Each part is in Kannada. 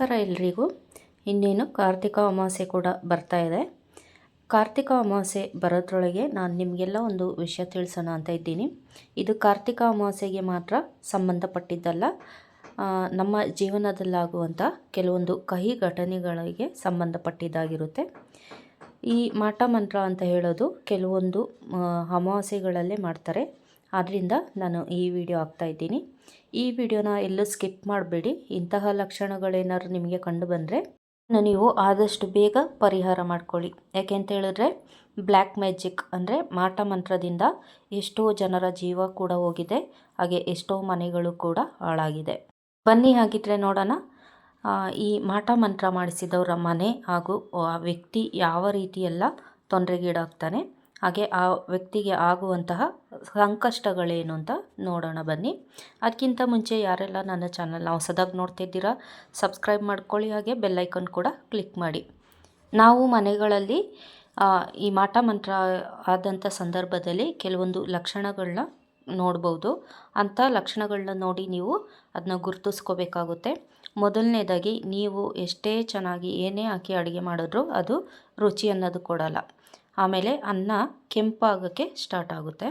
ನಮಸ್ಕಾರ ಎಲ್ರಿಗೂ. ಇನ್ನೇನು ಕಾರ್ತಿಕ ಅಮಾವಾಸ್ಯೆ ಕೂಡ ಬರ್ತಾ ಇದೆ. ಕಾರ್ತಿಕ ಅಮಾವಾಸ್ಯೆ ಬರೋದ್ರೊಳಗೆ ನಾನು ನಿಮಗೆಲ್ಲ ಒಂದು ವಿಷಯ ತಿಳಿಸೋಣ ಅಂತ ಇದ್ದೀನಿ. ಇದು ಕಾರ್ತಿಕ ಅಮಾವಾಸ್ಯೆಗೆ ಮಾತ್ರ ಸಂಬಂಧಪಟ್ಟಿದ್ದಲ್ಲ. ನಮ್ಮ ಜೀವನದಲ್ಲಾಗುವಂಥ ಕೆಲವೊಂದು ಕಹಿ ಘಟನೆಗಳಿಗೆ ಸಂಬಂಧಪಟ್ಟಿದ್ದಾಗಿರುತ್ತೆ. ಈ ಮಾಟ ಮಂತ್ರ ಅಂತ ಹೇಳೋದು ಕೆಲವೊಂದು ಅಮಾವಾಸ್ಯೆಗಳಲ್ಲೇ ಮಾಡ್ತಾರೆ. ಆದ್ದರಿಂದ ನಾನು ಈ ವಿಡಿಯೋ ಹಾಕ್ತಾ ಇದ್ದೀನಿ. ಈ ವಿಡಿಯೋನ ಎಲ್ಲೂ ಸ್ಕಿಪ್ ಮಾಡಬೇಡಿ. ಇಂತಹ ಲಕ್ಷಣಗಳೇನಾದ್ರು ನಿಮಗೆ ಕಂಡು ಬಂದರೆ ನೀವು ಆದಷ್ಟು ಬೇಗ ಪರಿಹಾರ ಮಾಡ್ಕೊಳ್ಳಿ. ಯಾಕೆ ಅಂತ ಹೇಳಿದ್ರೆ, ಬ್ಲ್ಯಾಕ್ ಮ್ಯಾಜಿಕ್ ಅಂದರೆ ಮಾಟ ಮಂತ್ರದಿಂದ ಎಷ್ಟೋ ಜನರ ಜೀವ ಕೂಡ ಹೋಗಿದೆ, ಹಾಗೆ ಎಷ್ಟೋ ಮನೆಗಳು ಕೂಡ ಹಾಳಾಗಿದೆ. ಬನ್ನಿ ಹಾಗಿದ್ರೆ ನೋಡೋಣ. ಈ ಮಾಟ ಮಂತ್ರ ಮಾಡಿಸಿದವರ ಮನೆ ಹಾಗೂ ಆ ವ್ಯಕ್ತಿ ಯಾವ ರೀತಿಯೆಲ್ಲ ತೊಂದರೆಗೀಡಾಗ್ತಾನೆ. ಹಾಗೆ ಆ ವ್ಯಕ್ತಿಗೆ ಆಗುವಂತಹ ಸಂಕಷ್ಟಗಳೇನು ಅಂತ ನೋಡೋಣ ಬನ್ನಿ. ಅದಕ್ಕಿಂತ ಮುಂಚೆ ಯಾರೆಲ್ಲ ನನ್ನ ಚಾನಲ್ನ ಹೊಸದಾಗಿ ನೋಡ್ತಿದ್ದೀರಾ, ಸಬ್ಸ್ಕ್ರೈಬ್ ಮಾಡ್ಕೊಳ್ಳಿ ಹಾಗೆ ಬೆಲ್ಲೈಕನ್ ಕೂಡ ಕ್ಲಿಕ್ ಮಾಡಿ. ನಾವು ಮನೆಗಳಲ್ಲಿ ಈ ಮಾಟ ಮಂತ್ರ ಆದಂಥ ಸಂದರ್ಭದಲ್ಲಿ ಕೆಲವೊಂದು ಲಕ್ಷಣಗಳನ್ನ ನೋಡ್ಬೋದು. ಅಂಥ ಲಕ್ಷಣಗಳನ್ನ ನೋಡಿ ನೀವು ಅದನ್ನ ಗುರುತಿಸ್ಕೋಬೇಕಾಗುತ್ತೆ. ಮೊದಲನೇದಾಗಿ ನೀವು ಎಷ್ಟೇ ಚೆನ್ನಾಗಿ ಏನೇ ಹಾಕಿ ಅಡುಗೆ ಮಾಡಿದ್ರೂ ಅದು ರುಚಿ ಅನ್ನೋದು ಕೊಡಲ್ಲ. ಆಮೇಲೆ ಅನ್ನ ಕೆಂಪಾಗೋಕ್ಕೆ ಸ್ಟಾರ್ಟ್ ಆಗುತ್ತೆ.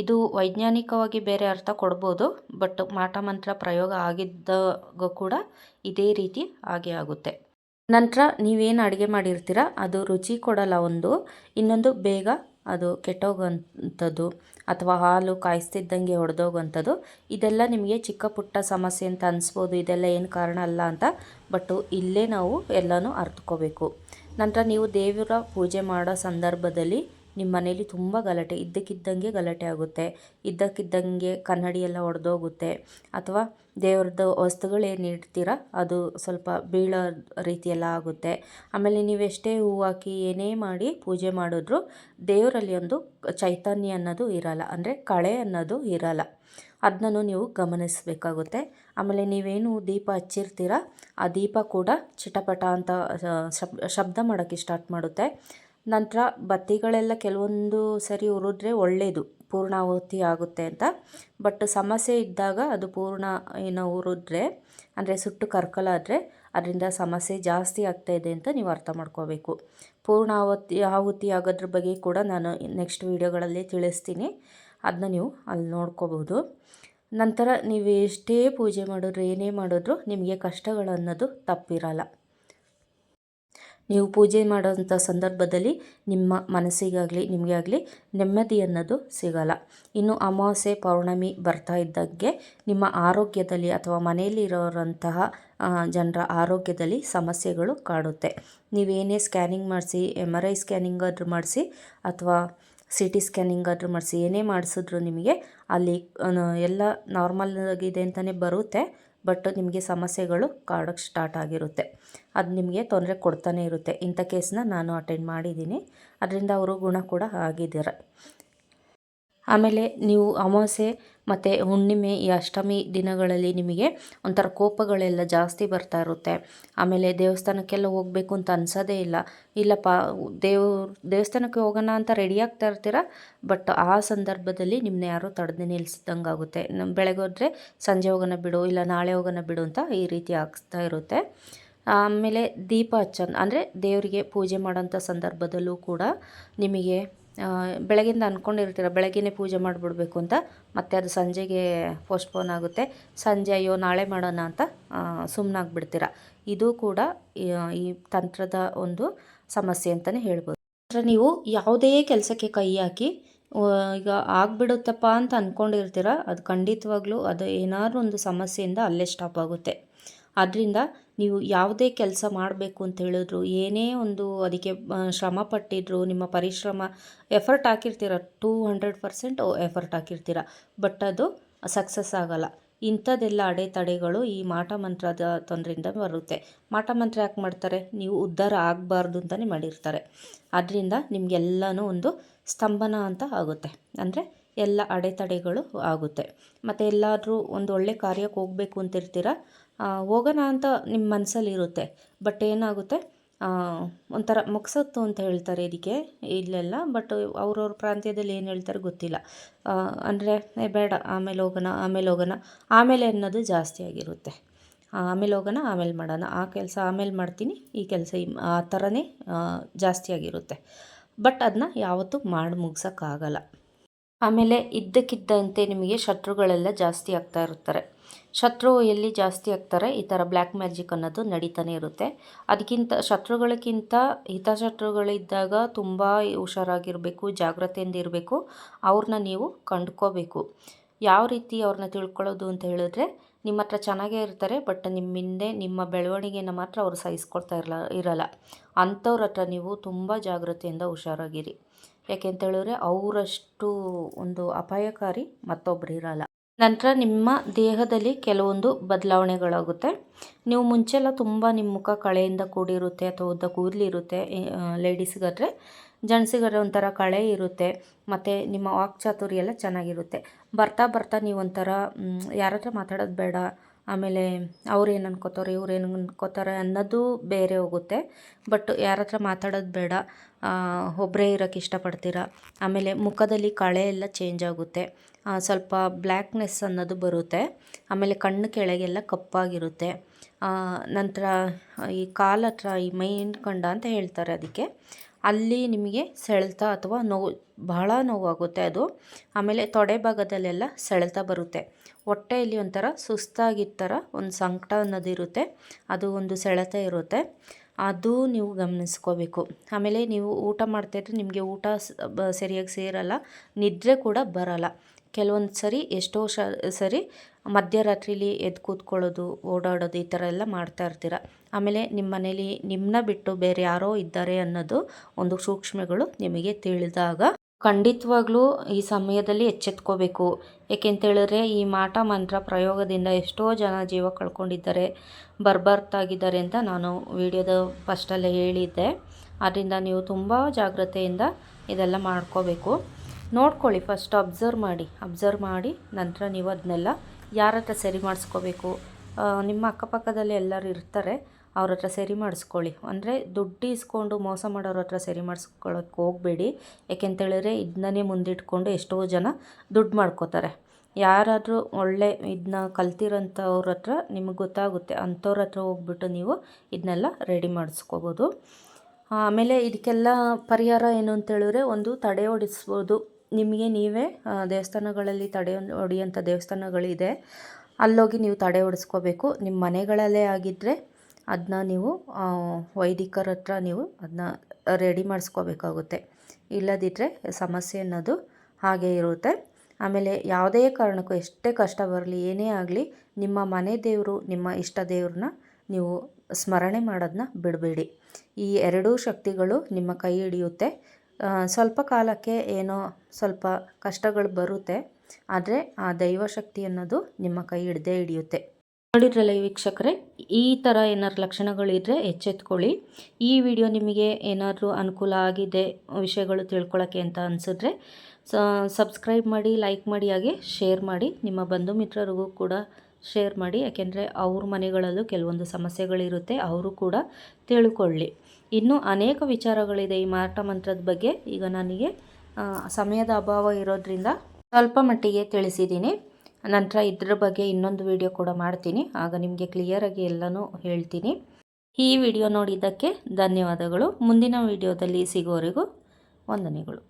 ಇದು ವೈಜ್ಞಾನಿಕವಾಗಿ ಬೇರೆ ಅರ್ಥ ಕೊಡ್ಬೋದು ಬಟ್ ಮಾಟ ಮಂತ್ರ ಪ್ರಯೋಗ ಆಗಿದ್ದಾಗ ಕೂಡ ಇದೇ ರೀತಿ ಆಗೇ ಆಗುತ್ತೆ. ನಂತರ ನೀವೇನು ಅಡುಗೆ ಮಾಡಿರ್ತೀರ, ಅದು ರುಚಿ ಕೊಡಲ್ಲ ಒಂದು, ಇನ್ನೊಂದು ಬೇಗ ಅದು ಕೆಟ್ಟೋಗೋಂಥದ್ದು, ಅಥವಾ ಹಾಲು ಕಾಯಿಸ್ತಿದ್ದಂಗೆ ಹೊಡೆದೋಗಂಥದ್ದು ಇದೆಲ್ಲ ನಿಮಗೆ ಚಿಕ್ಕ ಪುಟ್ಟ ಸಮಸ್ಯೆ ಅಂತ ಅನಿಸ್ಬೋದು, ಇದೆಲ್ಲ ಏನು ಕಾರಣ ಅಲ್ಲ ಅಂತ ಬಟ್ಟು ಇಲ್ಲೇ ನಾವು ಎಲ್ಲನೂ ಅರ್ಥಕೋಬೇಕು ನಂತರ ನೀವು ದೇವರ ಪೂಜೆ ಮಾಡೋ ಸಂದರ್ಭದಲ್ಲಿ ನಿಮ್ಮ ಮನೇಲಿ ತುಂಬ ಗಲಾಟೆ, ಇದ್ದಕ್ಕಿದ್ದಂಗೆ ಗಲಾಟೆ ಆಗುತ್ತೆ. ಇದ್ದಕ್ಕಿದ್ದಂಗೆ ಕನ್ನಡಿ ಎಲ್ಲ ಒಡೆದೋಗುತ್ತೆ. ಅಥವಾ ದೇವ್ರದ್ದು ವಸ್ತುಗಳೇನು ಇಡ್ತೀರ, ಅದು ಸ್ವಲ್ಪ ಬೀಳೋ ರೀತಿಯೆಲ್ಲ ಆಗುತ್ತೆ. ಆಮೇಲೆ ನೀವು ಎಷ್ಟೇ ಹಾಕಿ ಏನೇ ಮಾಡಿ ಪೂಜೆ ಮಾಡಿದ್ರೂ ದೇವರಲ್ಲಿ ಒಂದು ಚೈತನ್ಯ ಅನ್ನೋದು ಇರಲ್ಲ. ಅಂದರೆ ಕಳೆ ಅನ್ನೋದು ಇರಲ್ಲ. ಅದನ್ನು ನೀವು ಗಮನಿಸಬೇಕಾಗುತ್ತೆ. ಆಮೇಲೆ ನೀವೇನು ದೀಪ ಹಚ್ಚಿರ್ತೀರ, ಆ ದೀಪ ಕೂಡ ಚಿಟಪಟ ಅಂತ ಶಬ್, ಶಬ್ದ ಮಾಡೋಕ್ಕೆ ಸ್ಟಾರ್ಟ್ ಮಾಡುತ್ತೆ. ನಂತರ ಬತ್ತಿಗಳೆಲ್ಲ ಕೆಲವೊಂದು ಸರಿ ಉರಿದ್ರೆ ಒಳ್ಳೆಯದು ಪೂರ್ಣಾಹುತಿ ಆಗುತ್ತೆ ಅಂತ. ಬಟ್ ಸಮಸ್ಯೆ ಇದ್ದಾಗ ಅದು ಪೂರ್ಣ ಏನೋ ಉರಿದ್ರೆ, ಅಂದರೆ ಸುಟ್ಟು ಕರ್ಕಲಾದರೆ ಅದರಿಂದ ಸಮಸ್ಯೆ ಜಾಸ್ತಿ ಆಗ್ತಾ ಇದೆ ಅಂತ ನೀವು ಅರ್ಥ ಮಾಡ್ಕೋಬೇಕು. ಪೂರ್ಣಾಹುತಿ, ಆಹುತಿ ಆಗೋದ್ರ ಬಗ್ಗೆ ಕೂಡ ನಾನು ನೆಕ್ಸ್ಟ್ ವೀಡಿಯೋಗಳಲ್ಲಿ ತಿಳಿಸ್ತೀನಿ. ಅದನ್ನ ನೀವು ಅಲ್ಲಿ ನೋಡ್ಕೋಬಹುದು. ನಂತರ ನೀವು ಎಷ್ಟೇ ಪೂಜೆ ಮಾಡಿದ್ರು, ಏನೇ ಮಾಡಿದ್ರು, ನಿಮಗೆ ಕಷ್ಟಗಳನ್ನೋದು ತಪ್ಪಿರಲ್ಲ. ನೀವು ಪೂಜೆ ಮಾಡೋಂಥ ಸಂದರ್ಭದಲ್ಲಿ ನಿಮ್ಮ ಮನಸ್ಸಿಗಾಗಲಿ, ನಿಮಗೆ ಆಗಲಿ ನೆಮ್ಮದಿ ಅನ್ನೋದು ಸಿಗಲ್ಲ. ಇನ್ನು ಅಮಾವಾಸ್ಯೆ ಪೌರ್ಣಮಿ ಬರ್ತಾ ಇದ್ದಂಗೆ ನಿಮ್ಮ ಆರೋಗ್ಯದಲ್ಲಿ ಅಥವಾ ಮನೆಯಲ್ಲಿ ಇರೋರಂತಹ ಜನರ ಆರೋಗ್ಯದಲ್ಲಿ ಸಮಸ್ಯೆಗಳು ಕಾಡುತ್ತೆ. ನೀವೇನೇ ಸ್ಕ್ಯಾನಿಂಗ್ ಮಾಡಿಸಿ, ಎಂ ಆರ್ ಐ ಸ್ಕ್ಯಾನಿಂಗ್ ಆದರೂ ಮಾಡಿಸಿ ಅಥವಾ ಸಿ ಟಿ ಸ್ಕ್ಯಾನಿಂಗ್ ಆದರೂ ಮಾಡಿಸಿ, ಏನೇ ಮಾಡಿಸಿದ್ರು ನಿಮಗೆ ಅಲ್ಲಿ ಎಲ್ಲ ನಾರ್ಮಲ್ ಆಗಿದೆ ಅಂತಲೇ ಬರುತ್ತೆ ಬಟ್ ನಿಮಗೆ ಸಮಸ್ಯೆಗಳು ಕಾಡೋಕ್ಕೆ ಸ್ಟಾರ್ಟ್ ಆಗಿರುತ್ತೆ. ಅದು ನಿಮಗೆ ತೊಂದರೆ ಕೊಡ್ತಾನೆ ಇರುತ್ತೆ. ಇಂಥ ಕೇಸನ್ನ ನಾನು ಅಟೆಂಡ್ ಮಾಡಿದ್ದೀನಿ. ಅದರಿಂದ ಅವರು ಗುಣ ಕೂಡ ಆಗಿದ್ದಾರೆ. ಆಮೇಲೆ ನೀವು ಅಮಾವಾಸ್ಯೆ ಮತ್ತು ಹುಣ್ಣಿಮೆ, ಈ ಅಷ್ಟಮಿ ದಿನಗಳಲ್ಲಿ ನಿಮಗೆ ಒಂಥರ ಕೋಪಗಳೆಲ್ಲ ಜಾಸ್ತಿ ಬರ್ತಾ ಇರುತ್ತೆ. ಆಮೇಲೆ ದೇವಸ್ಥಾನಕ್ಕೆಲ್ಲ ಹೋಗಬೇಕು ಅಂತ ಅನ್ಸೋದೇ ಇಲ್ಲ. ಇಲ್ಲಪ್ಪ ದೇವ್ ದೇವಸ್ಥಾನಕ್ಕೆ ಹೋಗೋಣ ಅಂತ ರೆಡಿ ಆಗ್ತಾ ಇರ್ತೀರ? ಬಟ್ ಆ ಸಂದರ್ಭದಲ್ಲಿ ನಿಮ್ಮನ್ನ ಯಾರೋ ತಡೆದು ನಿಲ್ಲಿಸ್ದಂಗೆ ಆಗುತ್ತೆ. ನಮ್ಮ ಬೆಳಗ್ಗೆ ಹೋದರೆ ಸಂಜೆ ಹೋಗೋಣ ಬಿಡು, ಇಲ್ಲ ನಾಳೆ ಹೋಗೋಣ ಬಿಡು ಅಂತ ಈ ರೀತಿ ಆಗ್ತಾ ಇರುತ್ತೆ. ಆಮೇಲೆ ದೀಪ ಹಚ್ಚೋದು ಅಂದರೆ ದೇವರಿಗೆ ಪೂಜೆ ಮಾಡೋಂಥ ಸಂದರ್ಭದಲ್ಲೂ ಕೂಡ ನಿಮಗೆ ಬೆಳಗಿಂದ ಅಂದ್ಕೊಂಡಿರ್ತೀರ ಬೆಳಗ್ಗೆನೇ ಪೂಜೆ ಮಾಡಿಬಿಡ್ಬೇಕು ಅಂತ, ಮತ್ತೆ ಅದು ಸಂಜೆಗೆ ಪೋಸ್ಟ್ಪೋನ್ ಆಗುತ್ತೆ. ಸಂಜೆ ಅಯ್ಯೋ, ನಾಳೆ ಮಾಡೋಣ ಅಂತ ಸುಮ್ಮನಾಗ್ಬಿಡ್ತೀರ ಇದು ಕೂಡ, ಈ ತಂತ್ರದ ಒಂದು ಸಮಸ್ಯೆ ಅಂತಲೇ ಹೇಳ್ಬೋದು. ನೀವು ಯಾವುದೇ ಕೆಲಸಕ್ಕೆ ಕೈ ಹಾಕಿ ಈಗ ಆಗಿಬಿಡುತ್ತಪ್ಪ ಅಂತ ಅಂದ್ಕೊಂಡಿರ್ತೀರ ಅದು ಖಂಡಿತವಾಗ್ಲೂ ಅದು ಏನಾದರೂ ಒಂದು ಸಮಸ್ಯೆಯಿಂದ ಅಲ್ಲೇ ಸ್ಟಾಪ್ ಆಗುತ್ತೆ. ಆದ್ದರಿಂದ ನೀವು ಯಾವುದೇ ಕೆಲಸ ಮಾಡಬೇಕು ಅಂತ ಹೇಳಿದ್ರು, ಏನೇ ಒಂದು ಅದಕ್ಕೆ ಶ್ರಮ ಪಟ್ಟಿದ್ರು, ನಿಮ್ಮ ಪರಿಶ್ರಮ ಎಫರ್ಟ್ ಹಾಕಿರ್ತೀರ ಟೂ ಹಂಡ್ರೆಡ್ ಪರ್ಸೆಂಟ್ ಎಫರ್ಟ್ ಹಾಕಿರ್ತೀರ ಬಟ್ ಅದು ಸಕ್ಸಸ್ ಆಗಲ್ಲ. ಇಂಥದ್ದೆಲ್ಲ ಅಡೆತಡೆಗಳು ಈ ಮಾಟ ಮಂತ್ರದ ತೊಂದರೆಯಿಂದ ಬರುತ್ತೆ. ಮಾಟ ಮಂತ್ರ ಯಾಕೆ ಮಾಡ್ತಾರೆ? ನೀವು ಉದ್ಧಾರ ಆಗಬಾರ್ದು ಅಂತಲೇ ಮಾಡಿರ್ತಾರೆ. ಅದರಿಂದ ನಿಮಗೆಲ್ಲನೂ ಒಂದು ಸ್ತಂಭನ ಅಂತ ಆಗುತ್ತೆ. ಅಂದರೆ ಎಲ್ಲ ಅಡೆತಡೆಗಳು ಆಗುತ್ತೆ. ಮತ್ತು ಎಲ್ಲಾದರೂ ಒಂದು ಒಳ್ಳೆ ಕಾರ್ಯಕ್ಕೆ ಹೋಗಬೇಕು ಅಂತಿರ್ತೀರ? ಹೋಗೋಣ ಅಂತ ನಿಮ್ಮ ಮನಸ್ಸಲ್ಲಿ ಇರುತ್ತೆ ಬಟ್ ಏನಾಗುತ್ತೆ? ಒಂಥರ ಮುಗ್ಸತ್ತು ಅಂತ ಹೇಳ್ತಾರೆ ಇದಕ್ಕೆ, ಇಲ್ಲೆಲ್ಲ. ಬಟ್ ಅವ್ರವ್ರ ಪ್ರಾಂತ್ಯದಲ್ಲಿ ಏನು ಹೇಳ್ತಾರೆ ಗೊತ್ತಿಲ್ಲ. ಅಂದರೆ ಬೇಡ, ಆಮೇಲೆ ಹೋಗೋಣ ಆಮೇಲೆ ಹೋಗೋಣ, ಆಮೇಲೆ ಅನ್ನೋದು ಜಾಸ್ತಿ ಆಗಿರುತ್ತೆ. ಆಮೇಲೆ ಹೋಗೋಣ, ಆಮೇಲೆ ಮಾಡೋಣ. ಆ ಕೆಲಸ ಆಮೇಲೆ ಮಾಡ್ತೀನಿ, ಈ ಕೆಲಸ ಆ ಥರನೇ ಜಾಸ್ತಿ ಆಗಿರುತ್ತೆ. ಬಟ್ ಅದನ್ನ ಯಾವತ್ತೂ ಮಾಡಿ ಮುಗ್ಸೋಕ್ಕಾಗಲ್ಲ. ಆಮೇಲೆ ಇದ್ದಕ್ಕಿದ್ದಂತೆ ನಿಮಗೆ ಶತ್ರುಗಳೆಲ್ಲ ಜಾಸ್ತಿ ಆಗ್ತಾ ಇರ್ತಾರೆ ಶತ್ರು ಎಲ್ಲಿ ಜಾಸ್ತಿ ಆಗ್ತಾರೆ? ಈ ಥರ ಬ್ಲ್ಯಾಕ್ ಮ್ಯಾಜಿಕ್ ಅನ್ನೋದು ನಡೀತಾನೆ ಇರುತ್ತೆ. ಅದಕ್ಕಿಂತ ಶತ್ರುಗಳಿಗಿಂತ ಹಿತಶತ್ರುಗಳಿದ್ದಾಗ ತುಂಬ ಹುಷಾರಾಗಿರಬೇಕು, ಜಾಗ್ರತೆಯಿಂದ ಇರಬೇಕು. ಅವ್ರನ್ನ ನೀವು ಕಂಡ್ಕೋಬೇಕು. ಯಾವ ರೀತಿ ಅವ್ರನ್ನ ತಿಳ್ಕೊಳ್ಳೋದು ಅಂತ ಹೇಳಿದ್ರೆ, ನಿಮ್ಮ ಹತ್ರ ಚೆನ್ನಾಗೇ ಇರ್ತಾರೆ, ಬಟ್ ನಿಮ್ಮ ಹಿಂದೆ ನಿಮ್ಮ ಬೆಳವಣಿಗೆನ ಮಾತ್ರ ಅವರು ಸಹಿಸ್ಕೊಳ್ತಾ ಇರಲ್ಲ ಇರಲ್ಲ. ಅಂಥವ್ರ ಹತ್ರ ನೀವು ತುಂಬ ಜಾಗ್ರತೆಯಿಂದ ಹುಷಾರಾಗಿರಿ. ಯಾಕೆ ಅಂತ ಹೇಳಿದ್ರೆ ಅವರಷ್ಟು ಒಂದು ಅಪಾಯಕಾರಿ ಮತ್ತೊಬ್ಬರು ಇರಲ್ಲ. ನಂತರ ನಿಮ್ಮ ದೇಹದಲ್ಲಿ ಕೆಲವೊಂದು ಬದಲಾವಣೆಗಳಾಗುತ್ತೆ. ನೀವು ಮುಂಚೆಲ್ಲ ತುಂಬ ನಿಮ್ಮ ಮುಖ ಕಳೆಯಿಂದ ಕೂಡಿರುತ್ತೆ ಅಥವಾ ಉದ್ದ ಕೂದಲಿರುತ್ತೆ ಲೇಡೀಸ್ಗಾದ್ರೆ. ಜೆಂಟ್ಸಿಗಾದ್ರೆ ಒಂಥರ ಕಳೆ ಇರುತ್ತೆ, ಮತ್ತು ನಿಮ್ಮ ವಾಕ್ಚಾತುರ್ಯ ಎಲ್ಲ ಚೆನ್ನಾಗಿರುತ್ತೆ. ಬರ್ತಾ ಬರ್ತಾ ನೀವು ಒಂಥರ ಯಾರ ಹತ್ರ ಮಾತಾಡೋದು ಬೇಡ ಆಮೇಲೆ ಅವ್ರು ಏನು ಅನ್ಕೋತಾರೆ, ಇವ್ರು ಏನು ಅನ್ಕೋತಾರೆ ಅನ್ನೋದು ಬೇರೆ ಹೋಗುತ್ತೆ. ಬಟ್ ಯಾರ ಹತ್ರ ಮಾತಾಡೋದು ಬೇಡ. ಒಬ್ಬರೇ ಇರೋಕ್ಕೆ ಇಷ್ಟಪಡ್ತೀರ? ಆಮೇಲೆ ಮುಖದಲ್ಲಿ ಕಳೆ ಎಲ್ಲ ಚೇಂಜ್ ಆಗುತ್ತೆ. ಸ್ವಲ್ಪ ಬ್ಲ್ಯಾಕ್ನೆಸ್ ಅನ್ನೋದು ಬರುತ್ತೆ. ಆಮೇಲೆ ಕಣ್ಣು ಕೆಳಗೆಲ್ಲ ಕಪ್ಪಾಗಿರುತ್ತೆ. ನಂತರ ಈ ಕಾಲ ಹತ್ರ ಈ ಮೈ ಕಂಡ ಅಂತ ಹೇಳ್ತಾರೆ ಅದಕ್ಕೆ. ಅಲ್ಲಿ ನಿಮಗೆ ಸೆಳೆತ ಅಥವಾ ನೋವು ಬಹಳ ನೋವಾಗುತ್ತೆ ಅದು. ಆಮೇಲೆ ತೊಡೆ ಭಾಗದಲ್ಲೆಲ್ಲ ಸೆಳೆತ ಬರುತ್ತೆ. ಹೊಟ್ಟೆಯಲ್ಲಿ ಒಂಥರ ಸುಸ್ತಾಗಿರ್ತರ ಒಂದು ಸಂಕಟ ಅನ್ನೋದು ಇರುತ್ತೆ. ಅದು ಒಂದು ಸೆಳೆತ ಇರುತ್ತೆ. ಅದು ನೀವು ಗಮನಿಸ್ಕೋಬೇಕು. ಆಮೇಲೆ ನೀವು ಊಟ ಮಾಡ್ತಾಯಿದ್ರೆ ನಿಮಗೆ ಊಟ ಸರಿಯಾಗಿ ಸೇರಲ್ಲ, ನಿದ್ರೆ ಕೂಡ ಬರಲ್ಲ. ಕೆಲವೊಂದು ಸರಿ ಎಷ್ಟೋ ಶ, ಸರಿ ಮಧ್ಯರಾತ್ರಿಲಿ ಎದ್ದು ಕೂತ್ಕೊಳ್ಳೋದು, ಓಡಾಡೋದು ಈ ಥರ ಎಲ್ಲ ಮಾಡ್ತಾ ಇರ್ತೀರ. ಆಮೇಲೆ ನಿಮ್ಮ ಮನೇಲಿ ನಿಮ್ಮನ್ನ ಬಿಟ್ಟು ಬೇರೆ ಯಾರೋ ಇದ್ದಾರೆ ಅನ್ನೋದು ಒಂದು ಸೂಕ್ಷ್ಮಗಳು ನಿಮಗೆ ತಿಳಿದಾಗ ಖಂಡಿತವಾಗ್ಲೂ ಈ ಸಮಯದಲ್ಲಿ ಎಚ್ಚೆತ್ಕೋಬೇಕು. ಏಕೆಂತೇಳಿದ್ರೆ ಈ ಮಾಟ ಮಂತ್ರ ಪ್ರಯೋಗದಿಂದ ಎಷ್ಟೋ ಜನ ಜೀವ ಕಳ್ಕೊಂಡಿದ್ದಾರೆ, ಬರ್ಬರ್ತಾಗಿದ್ದಾರೆ ಅಂತ ನಾನು ವಿಡಿಯೋದ ಫಸ್ಟಲ್ಲೇ ಹೇಳಿದ್ದೆ. ಆದ್ದರಿಂದ ನೀವು ತುಂಬ ಜಾಗ್ರತೆಯಿಂದ ಇದೆಲ್ಲ ಮಾಡ್ಕೋಬೇಕು. ನೋಡ್ಕೊಳ್ಳಿ ಫಸ್ಟ್ ಅಬ್ಸರ್ವ್ ಮಾಡಿ. ಅಬ್ಸರ್ವ್ ಮಾಡಿ, ನಂತರ ನೀವು ಅದನ್ನೆಲ್ಲ ಯಾರ ಹತ್ರ ಸರಿ ಮಾಡಿಸ್ಕೋಬೇಕು. ನಿಮ್ಮ ಅಕ್ಕಪಕ್ಕದಲ್ಲಿ ಎಲ್ಲರೂ ಇರ್ತಾರೆ. ಅವ್ರ ಹತ್ರ ಸರಿ ಮಾಡಿಸ್ಕೊಳ್ಳಿ. ಅಂದರೆ ದುಡ್ಡು ಇಸ್ಕೊಂಡು ಮೋಸ ಮಾಡೋರ ಹತ್ರ ಸರಿ ಮಾಡಿಸ್ಕೊಳ್ಳೋಕೆ ಹೋಗಬೇಡಿ. ಯಾಕೆಂತೇಳಿದ್ರೆ ಇದನ್ನೇ ಮುಂದಿಟ್ಕೊಂಡು ಎಷ್ಟೋ ಜನ ದುಡ್ಡು ಮಾಡ್ಕೋತಾರೆ. ಯಾರಾದರೂ ಒಳ್ಳೆ ಇದನ್ನ ಕಲ್ತಿರೋಂಥವ್ರ ಹತ್ರ ನಿಮಗೆ ಗೊತ್ತಾಗುತ್ತೆ. ಅಂಥವ್ರ ಹತ್ರ ಹೋಗ್ಬಿಟ್ಟು ನೀವು ಇದನ್ನೆಲ್ಲ ರೆಡಿ ಮಾಡಿಸ್ಕೋಬೋದು. ಆಮೇಲೆ ಇದಕ್ಕೆಲ್ಲ ಪರಿಹಾರ ಏನು ಅಂತೇಳಿದ್ರೆ ಒಂದು ತಡೆ ಹೊಡಿಸ್ಬೋದು ನಿಮಗೆ ನೀವೇ ದೇವಸ್ಥಾನಗಳಲ್ಲಿ ತಡೆ ಹೊಡಿಯೋಂಥ ದೇವಸ್ಥಾನಗಳಿದೆ. ಅಲ್ಲೋಗಿ ನೀವು ತಡೆ ಹೊಡೆಸ್ಕೋಬೇಕು ನಿಮ್ಮ ಮನೆಗಳಲ್ಲೇ ಆಗಿದ್ದರೆ ಅದನ್ನ ನೀವು ವೈದಿಕರ ಹತ್ರ ನೀವು ಅದನ್ನ ರೆಡಿ ಮಾಡಿಸ್ಕೋಬೇಕಾಗುತ್ತೆ. ಇಲ್ಲದಿದ್ದರೆ ಸಮಸ್ಯೆ ಅನ್ನೋದು ಹಾಗೆ ಇರುತ್ತೆ. ಆಮೇಲೆ ಯಾವುದೇ ಕಾರಣಕ್ಕೂ ಎಷ್ಟೇ ಕಷ್ಟ ಬರಲಿ, ಏನೇ ಆಗಲಿ, ನಿಮ್ಮ ಮನೆ ದೇವರು, ನಿಮ್ಮ ಇಷ್ಟ ದೇವ್ರನ್ನ ನೀವು ಸ್ಮರಣೆ ಮಾಡೋದನ್ನ ಬಿಡಬೇಡಿ. ಈ ಎರಡೂ ಶಕ್ತಿಗಳು ನಿಮ್ಮ ಕೈ ಹಿಡಿಯುತ್ತೆ. ಸ್ವಲ್ಪ ಕಾಲಕ್ಕೆ ಏನೋ ಸ್ವಲ್ಪ ಕಷ್ಟಗಳು ಬರುತ್ತೆ, ಆದರೆ ಆ ದೈವಶಕ್ತಿ ಅನ್ನೋದು ನಿಮ್ಮ ಕೈ ಹಿಡ್ದೇ ಹಿಡಿಯುತ್ತೆ. ನೋಡಿದ್ರಲ್ಲ ವೀಕ್ಷಕರೇ, ಈ ಥರ ಏನಾದ್ರು ಲಕ್ಷಣಗಳಿದ್ರೆ ಎಚ್ಚೆತ್ಕೊಳ್ಳಿ. ಈ ವಿಡಿಯೋ ನಿಮಗೆ ಏನಾದರೂ ಅನುಕೂಲ ಆಗಿದೆ ವಿಷಯಗಳು ತಿಳ್ಕೊಳ್ಳೋಕ್ಕೆ ಅಂತ ಅನಿಸಿದ್ರೆ ಸಬ್ಸ್ಕ್ರೈಬ್ ಮಾಡಿ ಲೈಕ್ ಮಾಡಿ, ಹಾಗೆ ಶೇರ್ ಮಾಡಿ. ನಿಮ್ಮ ಬಂಧು ಮಿತ್ರರಿಗೂ ಕೂಡ ಶೇರ್ ಮಾಡಿ. ಯಾಕೆಂದರೆ ಅವ್ರ ಮನೆಗಳಲ್ಲೂ ಕೆಲವೊಂದು ಸಮಸ್ಯೆಗಳಿರುತ್ತೆ, ಅವರು ಕೂಡ ತಿಳ್ಕೊಳ್ಳಿ. ಇನ್ನೂ ಅನೇಕ ವಿಚಾರಗಳಿದೆ ಈ ಮಾರಾಟ ಮಂತ್ರದ ಬಗ್ಗೆ. ಈಗ ನನಗೆ ಸಮಯದ ಅಭಾವ ಇರೋದ್ರಿಂದ ಸ್ವಲ್ಪ ಮಟ್ಟಿಗೆ ತಿಳಿಸಿದ್ದೀನಿ. ನಂತರ ಇದ್ರ ಬಗ್ಗೆ ಇನ್ನೊಂದು ವಿಡಿಯೋ ಕೂಡ ಮಾಡ್ತೀನಿ. ಆಗ ನಿಮಗೆ ಕ್ಲಿಯರಾಗಿ ಎಲ್ಲನೂ ಹೇಳ್ತೀನಿ. ಈ ವಿಡಿಯೋ ನೋಡಿದ್ದಕ್ಕೆ ಧನ್ಯವಾದಗಳು. ಮುಂದಿನ ವಿಡಿಯೋದಲ್ಲಿ ಸಿಗೋವರೆಗೂ ವಂದನೆಗಳು.